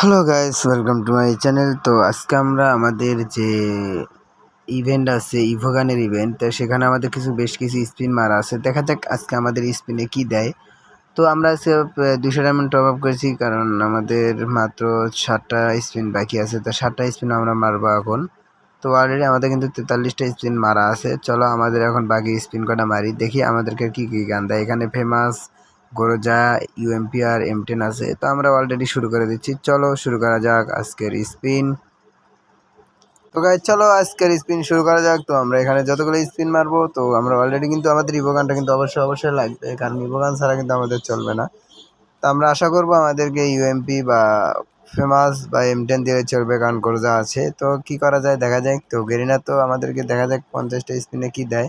Hello guys welcome to my channel তো আজকে আমরা আমাদের যে ইভেন্ট আছে ইভোগানের ইভেন্ট তো সেখানে আমাদের কিছু বেশ কিছু স্পিন মারা আছে। দেখা যাক আজকে আমাদের স্পিনে কি দেয়। তো আমরা আজকে দুশো ডায়মন্ড টপ আপ করেছি, কারণ আমাদের মাত্র সাতটা স্পিন বাকি আছে। তো সাতটা স্পিন আমরা মারবো এখন। তো অলরেডি আমাদের কিন্তু তেতাল্লিশটা স্পিন মারা আছে। চলো আমাদের এখন বাকি স্পিন কটা মারি, দেখি আমাদেরকে কী কী গান দেয়। এখানে ফেমাস গোরজা ইউএমপি আর এম টেন আছে। তো আমরা অলরেডি শুরু করে দিচ্ছি। চলো শুরু করা যাক আজকের স্পিন তো গাই চলো আজকের স্পিন শুরু করা যাক। তো আমরা এখানে যতগুলো স্পিন মারবো, তো আমরা অলরেডি কিন্তু আমাদের ইভোগানটা কিন্তু অবশ্যই অবশ্যই লাগবে। কারণ ইভোগান ছাড়া কিন্তু আমাদের চলবে না। তো আমরা আশা করব আমাদেরকে ইউএমপি বা ফেমাস বা এম টেন দিয়ে চলবে, কারণ গোরজা আছে। তো কি করা যায়, দেখা যাক। তো গেরিনা তো আমাদেরকে দেখা যাক পঞ্চাশটা স্পিনে কি দেয়।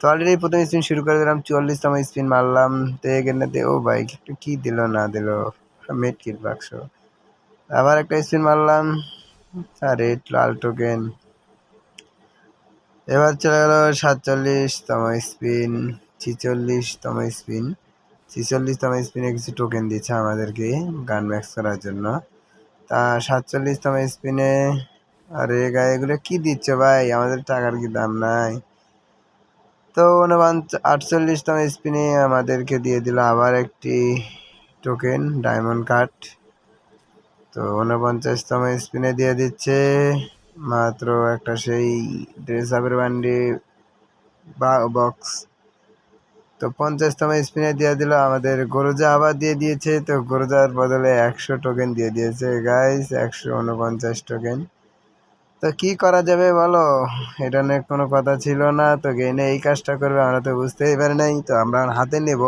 তো অলরেডি প্রথম স্পিন শুরু করে দিলাম, চুয়াল্লিশতম স্পিন মারলাম, তো এখানে ও ভাই, একটু কী দিল না দিল মেট কিট বাক্স আবার একটা স্পিন মারলাম, আরে লাল টোকেন এবার চলে গেল সাতচল্লিশতম স্পিন ছিচল্লিশতম স্পিন ছিচল্লিশতম স্পিনে কিছু টোকেন দিচ্ছে আমাদেরকে গান ম্যাক্স করার জন্য। তা সাতচল্লিশতম স্পিনে আরে গায়ে এগুলো কী দিচ্ছে ভাই? আমাদের টাকার কি দাম নাই? তো আটচল্লিশতম স্পিনে আমাদেরকে দিয়ে দিল আবার একটি টোকেন ডায়মন্ড কার্ড তো উনপঞ্চাশতম স্পিনে দিয়ে দিচ্ছে মাত্র একটা সেই ড্রেস আপের বান্ডি বা বক্স তো পঞ্চাশতম স্পিনে দিয়ে দিল আমাদের গরুজা আবার দিয়ে দিয়েছে। তো গরুজার বদলে একশো টোকেন দিয়ে দিয়েছে। গাইস একশো উনপঞ্চাশ টোকেন তো কি করা যাবে বলো? এটা নিয়ে কোনো কথা ছিল না। তো গেনে এই কাজটা করবে, আমরা তো বুঝতেই পারি নাই। তো আমরা হাতে নেব।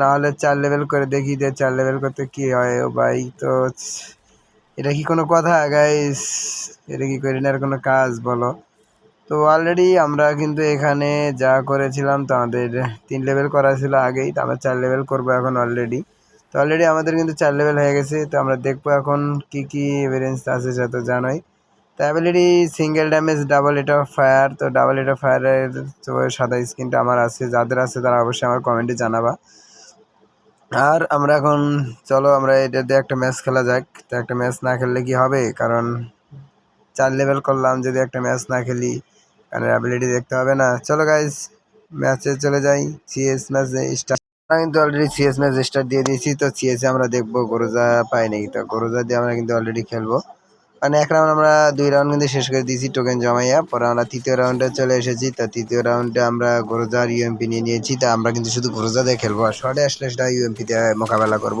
নাহলে চার লেভেল করে দেখি যে চার লেভেল করতে কি হয়। ও ভাই, তো এটা কি কোনো কথা গাইস এটা কি করিনার কোনো কাজ, বলো। তো অলরেডি আমরা কিন্তু এখানে যা করেছিলাম, তো আমাদের তিন লেভেল করা ছিল আগেই। তো আমরা চার লেভেল করব এখন অলরেডি তো অলরেডি আমাদের কিন্তু চার লেভেল হয়ে গেছে। তো আমরা দেখব এখন কি কি এভিডেন্স আছে, সেটা তো জানোই। তো অ্যাবিলিটি সিঙ্গেল ড্যামেজ ডাবল এটা ফায়ার তো ডাবল এটা ফায়ারের তো সাদা স্কিনটা আমার আছে, যাদের আছে তারা অবশ্যই আমার কমেন্টে জানাবা। আর আমরা এখন, চলো আমরা এটা দিয়ে একটা ম্যাচ খেলা যাক। তো একটা ম্যাচ না খেললে কি হবে? কারণ চার লেভেল করলাম, যদি একটা ম্যাচ না খেলি, কারণ অ্যাবিলিটি দেখতে হবে না। চলো গাইজ ম্যাচে চলে যাই। সিএস ম্যাচে স্টার্ট কিন্তু অলরেডি সিএস ম্যাচ স্টার্ট দিয়ে দিয়েছি, তো সিএসে আমরা দেখব, গরুজা পাই নাকি? তো গরুজা দিয়ে আমরা কিন্তু অলরেডি খেলব। মানে এক রাউন্ড আমরা দুই রাউন্ড কিন্তু শেষ করে দিয়েছি টোকেন জমাইয়া। পরে আমরা তৃতীয় রাউন্ডে চলে এসেছি। তা তৃতীয় রাউন্ডে আমরা গরোজার ইউএমপি নিয়ে নিয়েছি। তা আমরা কিন্তু শুধু গরোজা দিয়ে খেলব আর শর্টে আসলে সেটা ইউএমপি দিয়ে মোকাবেলা করব।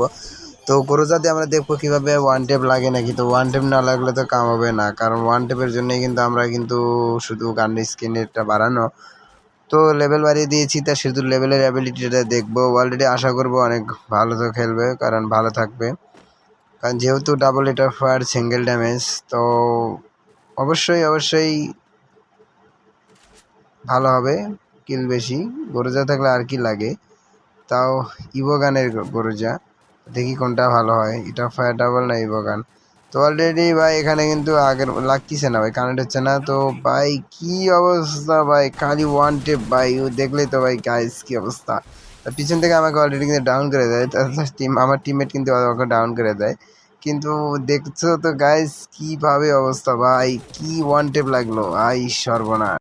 তো গরোজা দিয়ে আমরা দেখব কীভাবে ওয়ান টেপ লাগে নাকি। তো ওয়ান টেপ না লাগলে তো কাম হবে না। কারণ ওয়ান টেপের জন্যই কিন্তু আমরা কিন্তু শুধু গানের স্ক্রিনেরটা বাড়ানো। তো লেভেল বাড়িয়ে দিয়েছি। তা শুধু লেভেলের অ্যাবিলিটিটা দেখব। অলরেডি আশা করব অনেক ভালো তো খেলবে, কারণ ভালো থাকবে। যেহেতু ডাবল এটা ফায়ার সিঙ্গেল ড্যামেজ তো অবশ্যই অবশ্যই ভালো হবে কিল বেশি। গরুজা থাকলে আর কি লাগে? তাও ইভোগানের গরুজা। দেখি কোনটা ভালো হয়। এটা ফায়ার ডাবল না ইভোগান তো অলরেডি ভাই, এখানে কিন্তু আগের, লাগতেছে না ভাই কানেক্ট হচ্ছে না। তো ভাই, কি অবস্থা ভাই? খালি ওয়ান টেপ ভাই। দেখলেই তো ভাই গাইস কি অবস্থা? পিছন থেকে আমাকে অলরেডি কিন্তু ডাউন করে দেয়। টিম আমার টিমমেট কিন্তু আমাকে ডাউন করে দেয়। কিন্তু দেখছ তো গাইস কীভাবে অবস্থা? ভাই, কি ওয়ান টেপ লাগল? আই সর্বনাশ।